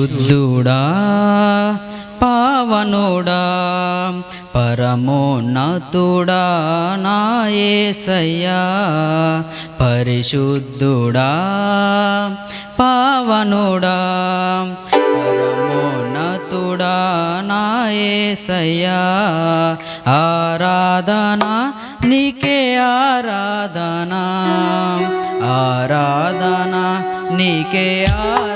శుద్ధుడా పావనుడా పరమోన్నతుడా నాయసయ్యా పరిశుద్ధుడా పావనుడా పరమోన్నతుడా నాయసయ్యా ఆరాధన నీకే ఆరాధన ఆరాధన నీకే ఆరా